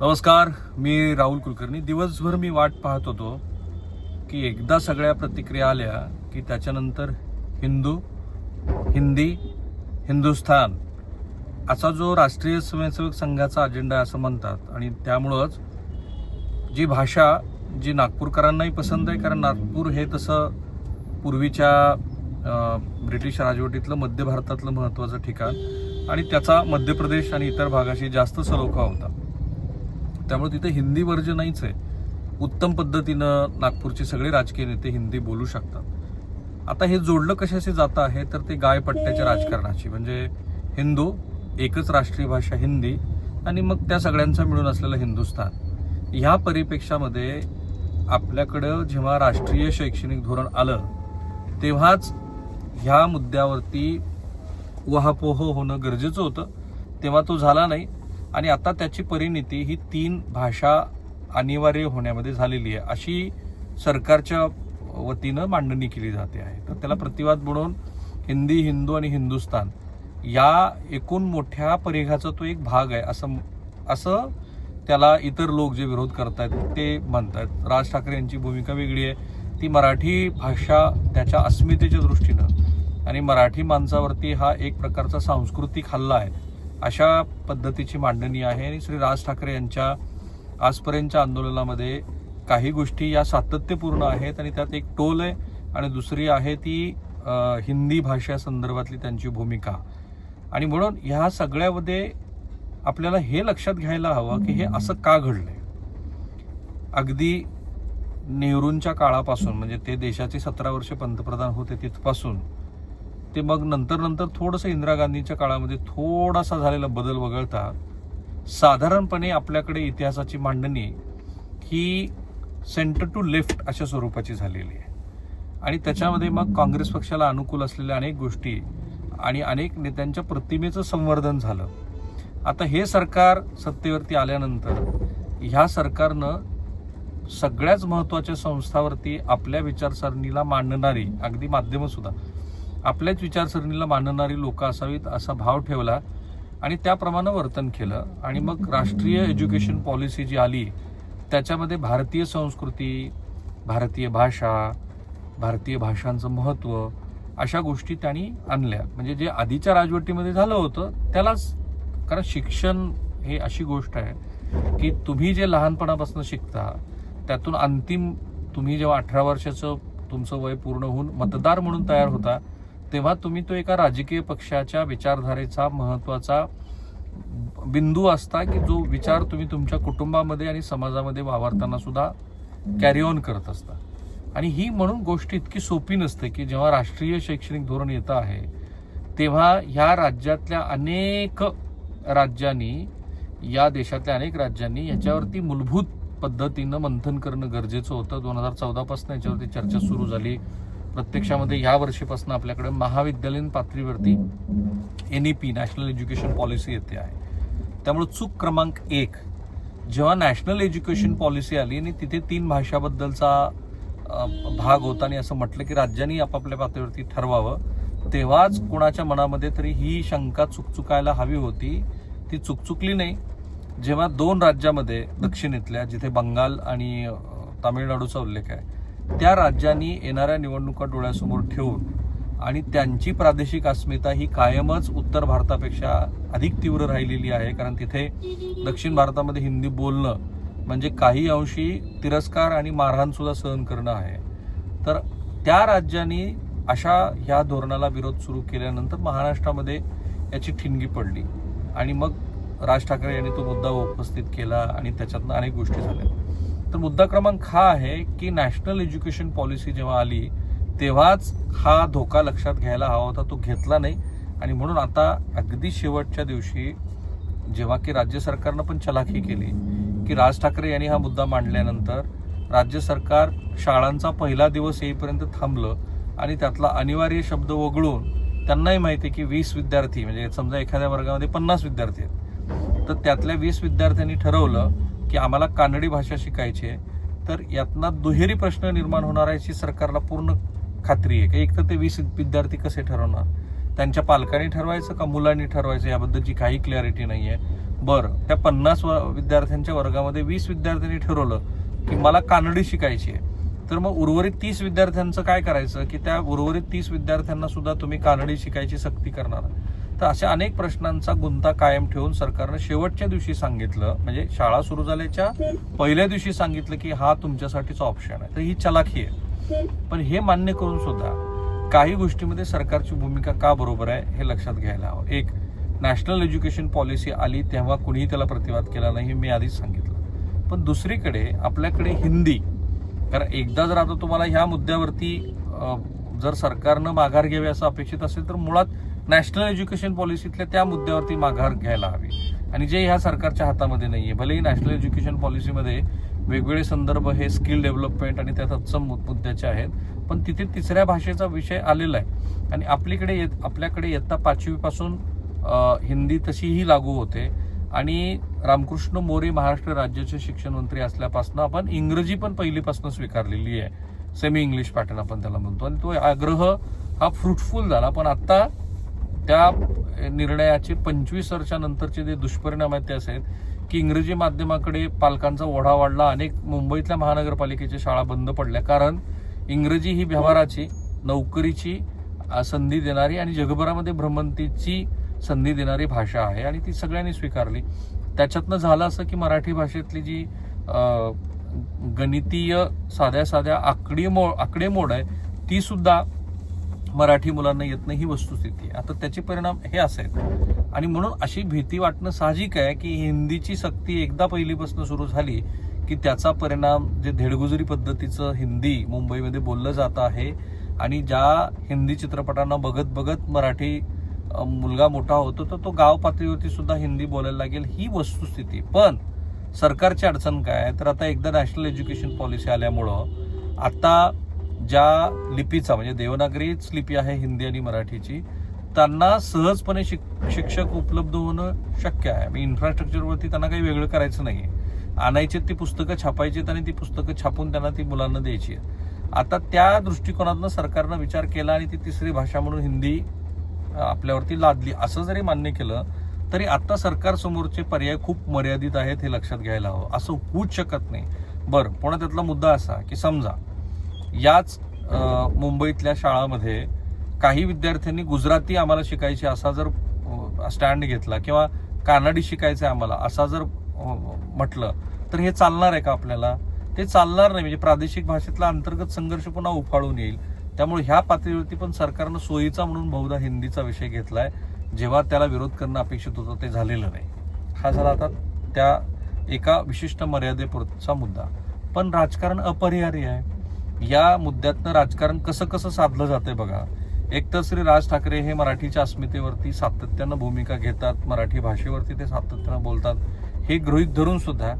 नमस्कार मी राहुल कुलकर्णी. दिवसभर मी वाट पाहत होतो की एकदा सगळ्या प्रतिक्रिया आल्या की त्याच्यानंतर हिंदू हिंदी हिंदुस्थान असा जो राष्ट्रीय स्वयंसेवक संघाचा अजेंडा आहे असं म्हणतात. आणि त्यामुळंच जी भाषा जी नागपूरकरांनाही पसंत आहे कारण नागपूर हे तसं पूर्वीच्या ब्रिटिश राजवटीतलं मध्य भारतातलं महत्त्वाचं ठिकाण. आणि त्याचा मध्य प्रदेश आणि इतर भागाशी जास्त सलोखा होता. त्यामुळे तिथे हिंदी वर्ज नाहीच आहे. उत्तम पद्धतीनं नागपूरचे सगळे राजकीय नेते हिंदी बोलू शकतात. आता हे जोडलं कशाशी जातं आहे तर ते गायपट्ट्याच्या राजकारणाची म्हणजे हिंदू एकच राष्ट्रीय भाषा हिंदी आणि मग त्या सगळ्यांचा मिळून असलेलं हिंदुस्थान. ह्या परिप्रेक्षामध्ये आपल्याकडं जेव्हा राष्ट्रीय शैक्षणिक धोरण आलं तेव्हाच ह्या मुद्द्यावरती उहापोह होणं गरजेचं होतं. तेव्हा तो झाला नाही. आणि आता त्याची परिणिती ही तीन भाषा अनिवार्य होण्यामध्ये झालेली आहे. अशी सरकारच्या वतीनं मांडणी केली जाते आहे. तर त्याला प्रतिवाद म्हणून हिंदी हिंदू आणि हिंदुस्तान या एकूण मोठ्या परिघाचा तो एक भाग आहे. असं असं त्याला इतर लोक जे विरोध करतायत ते म्हणतात राज ठाकरे यांची भूमिका वेगळी आहे. ती मराठी भाषा त्याच्या अस्मितेच्या दृष्टीनं आणि मराठी माणसावरती हा एक प्रकारचा सांस्कृतिक हल्ला आहे. अशा पद्धतीची मांडणी आहे आणि श्री राज ठाकरे यांच्या आजपर्यंतच्या आंदोलनामध्ये काही गोष्टी या सातत्यपूर्ण आहेत आणि त्यात एक टोल आहे आणि दुसरी आहे ती हिंदी भाषा संदर्भातली त्यांची भूमिका. आणि म्हणून ह्या सगळ्यामध्ये आपल्याला हे लक्षात घ्यायला हवं की हे असं का घडलंय? अगदी नेहरूंच्या काळापासून म्हणजे ते देशाचे सतरा वर्ष पंतप्रधान होते तिथपासून ते मग नंतर नंतर थोडंसं इंदिरा गांधीच्या काळामध्ये थोडासा झालेला बदल वगळता साधारणपणे आपल्याकडे इतिहासाची मांडणी ही सेंटर टू लेफ्ट अशा स्वरूपाची झालेली आहे. आणि त्याच्यामध्ये मग काँग्रेस पक्षाला अनुकूल असलेल्या अनेक गोष्टी आणि अनेक नेत्यांच्या प्रतिमेचं संवर्धन झालं. आता हे सरकार सत्तेवरती आल्यानंतर ह्या सरकारनं सगळ्याच महत्त्वाच्या संस्थावरती आपल्या विचारसरणीला मांडणारी अगदी माध्यमं सुद्धा आपल्याच विचारसरणीला मानणारी लोक असावीत असा भाव ठेवला आणि त्याप्रमाणे वर्तन केलं. आणि मग राष्ट्रीय एज्युकेशन पॉलिसी जी आली त्याच्यामध्ये भारतीय संस्कृती भारतीय भाषा भारतीय भाषांचं महत्त्व अशा गोष्टी त्यांनी आणल्या. म्हणजे जे आधीच्या राजवटीमध्ये झालं होतं त्यालाच कारण शिक्षण हे अशी गोष्ट आहे की तुम्ही जे लहानपणापासून शिकता त्यातून अंतिम तुम्ही जेव्हा अठरा वर्षाचं तुमचं वय पूर्ण होऊन मतदार म्हणून तयार होता तेव्हा तुम्ही तो एका राजकीय पक्षाच्या विचारधारेचा महत्त्वाचा बिंदू असता की जो विचार तुम्ही तुमच्या कुटुंबामध्ये आणि समाजामध्ये वावरताना सुद्धा कॅरी ऑन करत असता. आणि ही म्हणून गोष्ट इतकी सोपी नसते की जेव्हा राष्ट्रीय शैक्षणिक धोरण येतं आहे तेव्हा ह्या राज्यातल्या अनेक राज्यांनी या देशातल्या अनेक राज्यांनी याच्यावरती मूलभूत पद्धतीनं मंथन करणं गरजेचं होतं. दोन हजार चौदापासून याच्यावरती चर्चा सुरू झाली. प्रत्यक्षामध्ये ह्या वर्षीपासून आपल्याकडे महाविद्यालयीन पातळीवरती N E P national education policy येते आहे. त्यामुळे चूक क्रमांक एक जेव्हा नॅशनल एज्युकेशन पॉलिसी आली आणि तिथे तीन भाषाबद्दलचा भाग होता आणि असं म्हटलं की राज्यांनी आपापल्या पातळीवरती ठरवावं तेव्हाच कुणाच्या मनामध्ये तरी ही शंका चुकचुकायला हवी होती. ती चुकचुकली नाही. जेव्हा दोन राज्यामध्ये दक्षिणेतल्या जिथे बंगाल आणि तामिळनाडूचा उल्लेख आहे त्या राज्यांनी येणाऱ्या निवडणुका डोळ्यासमोर ठेवून आणि त्यांची प्रादेशिक अस्मिता ही कायमच उत्तर भारतापेक्षा अधिक तीव्र राहिलेली आहे. कारण तिथे दक्षिण भारतामध्ये हिंदी बोलणं म्हणजे काही अंशी तिरस्कार आणि मारहाण सुद्धा सहन करणं आहे. तर त्या राज्यांनी अशा ह्या धोरणाला विरोध सुरू केल्यानंतर महाराष्ट्रामध्ये याची ठिणगी पडली. आणि मग राज ठाकरे यांनी तो मुद्दा उपस्थित केला आणि त्याच्यातनं अनेक गोष्टी झाल्या. तर मुद्दा क्रमांक हा आहे की नॅशनल एज्युकेशन पॉलिसी जेव्हा आली तेव्हाच हा धोका लक्षात घ्यायला हवा होता तो घेतला नाही. आणि म्हणून आता अगदी शेवटच्या दिवशी जेव्हा की राज्य सरकारनं पण चलाखी केली की राज ठाकरे यांनी हा मुद्दा मांडल्यानंतर राज्य सरकार शाळांचा पहिला दिवस येईपर्यंत थांबलं आणि त्यातला अनिवार्य शब्द वगळून त्यांनाही माहिती आहे की वीस विद्यार्थी म्हणजे समजा एखाद्या वर्गामध्ये पन्नास विद्यार्थी आहेत. तर त्यातल्या वीस विद्यार्थ्यांनी ठरवलं की आम्हाला कानडी भाषा शिकायची आहे तर यातनं दुहेरी प्रश्न निर्माण होणार आहे याची सरकारला पूर्ण खात्री आहे. की एक तर ते वीस विद्यार्थी कसे ठरवणार? त्यांच्या पालकांनी ठरवायचं का मुलांनी ठरवायचं? याबद्दलची काही क्लॅरिटी नाही आहे बरं त्या पन्नास व- विद्यार्थ्यांच्या वर्गामध्ये वीस विद्यार्थ्यांनी ठरवलं की मला कानडी शिकायची आहे. तर मग उर्वरित तीस विद्यार्थ्यांचं काय करायचं? की त्या उर्वरित तीस विद्यार्थ्यांना सुद्धा तुम्ही कानडी शिकायची सक्ती करणार. तर अशा अनेक प्रश्नांचा गुंता कायम ठेवून सरकारनं शेवटच्या दिवशी सांगितलं म्हणजे शाळा सुरू झाल्याच्या पहिल्या दिवशी सांगितलं की हा तुमच्यासाठीचा ऑप्शन आहे. तर ही चलाखी आहे. पण हे मान्य करून सुद्धा काही गोष्टीमध्ये सरकारची भूमिका का बरोबर आहे हे लक्षात घ्यायला हवं. एक नॅशनल एज्युकेशन पॉलिसी आली तेव्हा कुणीही त्याला प्रतिवाद केला नाही हे मी आधीच सांगितलं. पण दुसरीकडे आपल्याकडे हिंदी कारण एकदा जर आता तुम्हाला ह्या मुद्द्यावरती जर सरकारनं माघार घ्यावी असं अपेक्षित असेल तर मुळात नॅशनल एज्युकेशन पॉलिसीतल्या त्या मुद्द्यावरती माघार घ्यायला हवी. आणि जे ह्या सरकारच्या हातामध्ये नाही आहे भलेही नॅशनल एज्युकेशन पॉलिसीमध्ये वेगवेगळे संदर्भ हे स्किल डेव्हलपमेंट आणि त्या तत्सम मु- मुद्द्याचे आहेत पण तिथे तिसऱ्या भाषेचा विषय आलेला आहे. आणि आपलीकडे येत आपल्याकडे इयत्ता पाचवीपासून हिंदी तशीही लागू होते. आणि रामकृष्ण मोरे महाराष्ट्र राज्याचे शिक्षण मंत्री असल्यापासून आपण इंग्रजी पण पहिलीपासून स्वीकारलेली आहे. सेमी इंग्लिश पॅटर्न आपण त्याला म्हणतो. आणि तो आग्रह हा फ्रुटफुल झाला पण आत्ता त्या निर्णयाचे पंचवीस वर्षानंतरचे जे दुष्परिणाम आहेत ते असे आहेत की इंग्रजी माध्यमाकडे पालकांचा ओढा वाढला अनेक मुंबईतल्या महानगरपालिकेच्या शाळा बंद पडल्या. कारण इंग्रजी ही व्यवहाराची नोकरीची संधी देणारी आणि जगभरामध्ये भ्रमंतीची संधी देणारी भाषा आहे आणि ती सगळ्यांनी स्वीकारली. त्याच्यातनं झालं असं की मराठी भाषेतली जी गणितीय साध्या साध्या आकडेमोड आकडेमोड आहे ती सुद्धा मराठी मुलांना येत नाही ही वस्तुस्थिती. आहे आता त्याचे परिणाम हे असे आहेत. आणि म्हणून अशी भीती वाटणं साहजिक आहे की हिंदीची सक्ती एकदा पहिलीपासून सुरू झाली की त्याचा परिणाम जे धेडगुजरी पद्धतीचं हिंदी मुंबईमध्ये बोललं जात आहे आणि ज्या हिंदी चित्रपटांना बघत बघत मराठी मुलगा मोठा होतो तर तो गाव पातळीवरती सुद्धा हिंदी बोलायला लागेल ही वस्तुस्थिती. पण सरकारची अडचण काय आहे? तर आता एकदा नॅशनल एज्युकेशन पॉलिसी आल्यामुळं आता ज्या लिपीचा म्हणजे देवनागरीच लिपी आहे हिंदी आणि मराठीची त्यांना सहजपणे शिक शिक्षक उपलब्ध होणं शक्य आहे. मी इन्फ्रास्ट्रक्चरवरती त्यांना काही वेगळं करायचं नाही आहे आणायचे ती पुस्तकं छापायची आणि ती पुस्तकं छापून त्यांना ती मुलांना द्यायची आहेत. आता त्या दृष्टिकोनातनं सरकारनं विचार केला आणि ती तिसरी भाषा म्हणून हिंदी आपल्यावरती लादली असं जरी मान्य केलं तरी आता सरकारसमोरचे पर्याय खूप मर्यादित आहेत हे लक्षात घ्यायला हवं. असं होऊच शकत नाही. बरं पुन्हा त्यातला मुद्दा असा की समजा याच मुंबईतल्या शाळामध्ये काही विद्यार्थ्यांनी गुजराती आम्हाला शिकायची असा जर स्टँड घेतला किंवा कानडी शिकायचं आम्हाला असा जर म्हटलं तर हे चालणार आहे का आपल्याला? ते चालणार नाही. म्हणजे प्रादेशिक भाषेतला अंतर्गत संघर्ष पुन्हा उफाळून येईल. त्यामुळे ह्या पातळीवरती पण सरकारनं सोयीचा म्हणून बहुधा हिंदीचा विषय घेतलाय. जेव्हा त्याला विरोध करणं अपेक्षित होतं ते झालेलं नाही. हा झाला आता त्या एका विशिष्ट मर्यादेपुरचा मुद्दा. पण राजकारण अपरिहार्य आहे. या मुद्द्यातनं राजकारण कसं कसं साधलं जातंय बघा. एक तर श्री राज ठाकरे हे मराठीच्या अस्मितेवरती सातत्यानं भूमिका घेतात मराठी भाषेवरती ते सातत्यानं बोलतात. हे गृहीत धरून सुद्धा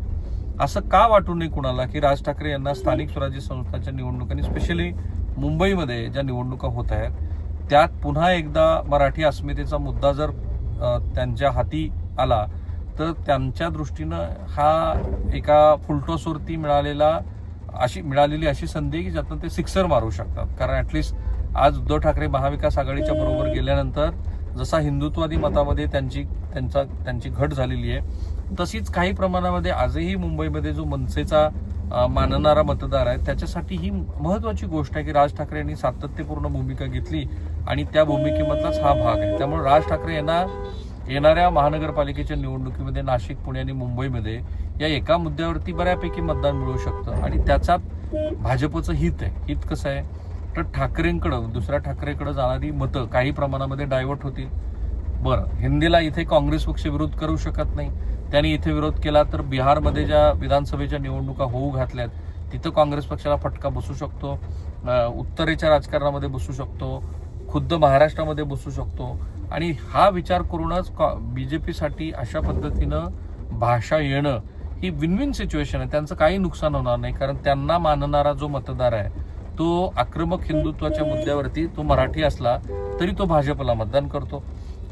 असं का वाटू नये कुणाला की राज ठाकरे यांना स्थानिक स्वराज्य संस्थांच्या निवडणुकांनी स्पेशली मुंबईमध्ये ज्या निवडणुका होत आहेत त्यात पुन्हा एकदा मराठी अस्मितेचा मुद्दा जर त्यांच्या हाती आला तर त्यांच्या दृष्टीनं हा एका फुलटॉसवरती मिळालेला अशी मिळालेली अशी संधी की ज्यातनं ते सिक्सर मारू शकतात. कारण ऍटलिस्ट आज उद्धव ठाकरे महाविकास आघाडीच्या बरोबर गेल्यानंतर जसा हिंदुत्वादी मतामध्ये त्यांची त्यांचा त्यांची घट झालेली आहे तशीच काही प्रमाणामध्ये आजही मुंबईमध्ये जो मनसेचा मानणारा मतदार आहे त्याच्यासाठी ही महत्वाची गोष्ट आहे की राज ठाकरे यांनी सातत्यपूर्ण भूमिका घेतली आणि त्या भूमिकेमधलाच हा भाग आहे. त्यामुळे राज ठाकरे यांना येणाऱ्या महानगरपालिकेच्या निवडणुकीमध्ये नाशिक पुणे आणि मुंबईमध्ये या एका मुद्द्यावरती बऱ्यापैकी मतदान मिळू शकतं. आणि त्याच्यात भाजपचं हित आहे. हित कसं आहे? तर ठाकरेंकडं दुसऱ्या ठाकरेकडं जाणारी मतं काही प्रमाणामध्ये डायव्हर्ट होतील. बरं हिंदीला इथे काँग्रेस पक्ष विरोध करू शकत नाही. त्यांनी इथे विरोध केला तर बिहारमध्ये ज्या विधानसभेच्या निवडणुका होऊ घातल्यात तिथं काँग्रेस पक्षाला फटका बसू शकतो. उत्तरेच्या राजकारणामध्ये बसू शकतो. खुद्द महाराष्ट्रामध्ये बसू शकतो. आणि हा विचार करूनच कॉ बी जे पीसाठी अशा पद्धतीनं भाषा येणं ही विन विन सिच्युएशन आहे. त्यांचं काही नुकसान होणार नाही कारण त्यांना मानणारा जो मतदार आहे तो आक्रमक हिंदुत्वाच्या मुद्द्यावरती तो मराठी असला तरी तो भाजपला मतदान करतो.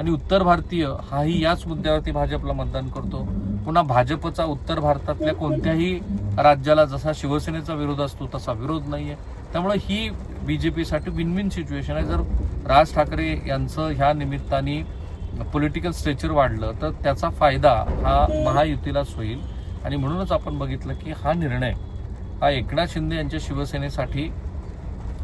आणि उत्तर भारतीय हाही याच मुद्द्यावरती भाजपला मतदान करतो. पुन्हा भाजपचा उत्तर भारतातल्या कोणत्याही राज्याला जसा शिवसेनेचा विरोध असतो तसा विरोध नाही आहे त्यामुळे ही B J win win situation आहे. जर राज ठाकरे यांचं ह्या निमित्ताने पॉलिटिकल स्ट्रेचर वाढलं तर त्याचा फायदा हा महायुतीलाच होईल. आणि म्हणूनच आपण बघितलं की हा निर्णय हा एकनाथ शिंदे यांच्या शिवसेनेसाठी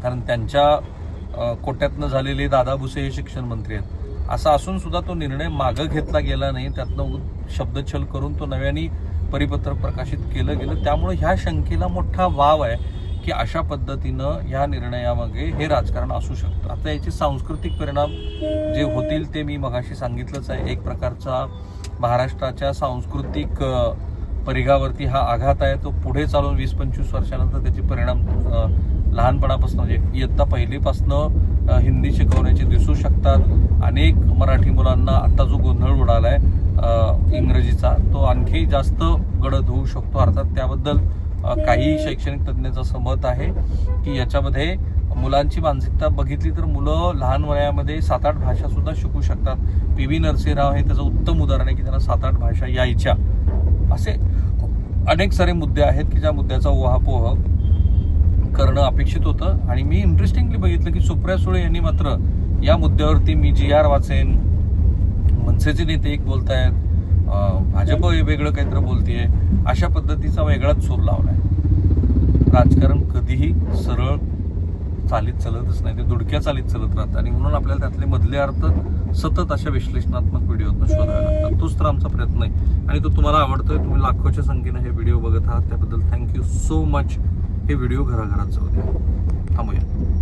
कारण त्यांच्या कोट्यातनं झालेले दादा भुसे हे शिक्षण मंत्री आहेत. असा असून सुद्धा तो निर्णय मागं घेतला गेला नाही. त्यातनं शब्दछल करून तो नव्याने परिपत्रक प्रकाशित केलं गेलं. त्यामुळे ह्या शंकेला मोठा वाव आहे. की अशा पद्धतीनं ह्या निर्णयामागे हे राजकारण असू शकतं. आता याचे सांस्कृतिक परिणाम जे होतील ते मी मगाशी सांगितलंच आहे. एक प्रकारचा महाराष्ट्राच्या सांस्कृतिक परिघावरती हा आघात आहे. तो पुढे चालून वीस पंचवीस वर्षानंतर त्याचे परिणाम लहानपणापासून म्हणजे इयत्ता पहिलीपासनं हिंदी शिकवण्याचे दिसू शकतात. अनेक मराठी मुलांना आत्ता जो गोंधळ उडाला आहे इंग्रजीचा तो आणखी जास्त गडद होऊ शकतो. अर्थात त्याबद्दल काही शैक्षणिक तज्ज्ञांचं असं मत आहे की याच्यामध्ये मुलांची मानसिकता बघितली तर मुलं लहान वयामध्ये सात आठ भाषा सुद्धा शिकू शकतात. पी व्ही नरसिंहराव हे त्याचं उत्तम उदाहरण आहे की त्यांना सात आठ भाषा यायच्या. असे अनेक सारे मुद्दे आहेत की ज्या मुद्द्याचा ओहापोह करणं अपेक्षित होतं. आणि मी इंटरेस्टिंगली बघितलं की सुप्रिया सुळे यांनी मात्र या मुद्द्यावरती मी जी आर वाचेन मनसेचे नेते एक बोलतायत भाजप हे वेगळं काहीतरी बोलतीये. अशा पद्धतीचा वेगळाच सूर लावलाय. राजकारण कधीही सरळ चालीत चालतच नाही. ते दुडक्या चालीत चालत राहतं. आणि म्हणून आपल्याला त्यातले मधले अर्थ सतत अशा विश्लेषणात्मक व्हिडिओतून शोधावे लागतात. तोच तर आमचा प्रयत्न आहे. आणि तो तुम्हाला आवडतोय. तुम्ही लाखोच्या संख्येने हे व्हिडिओ बघत आहात. त्याबद्दल थँक्यू सो मच. हे व्हिडिओ घराघरात जाऊ द्या. थांबूया.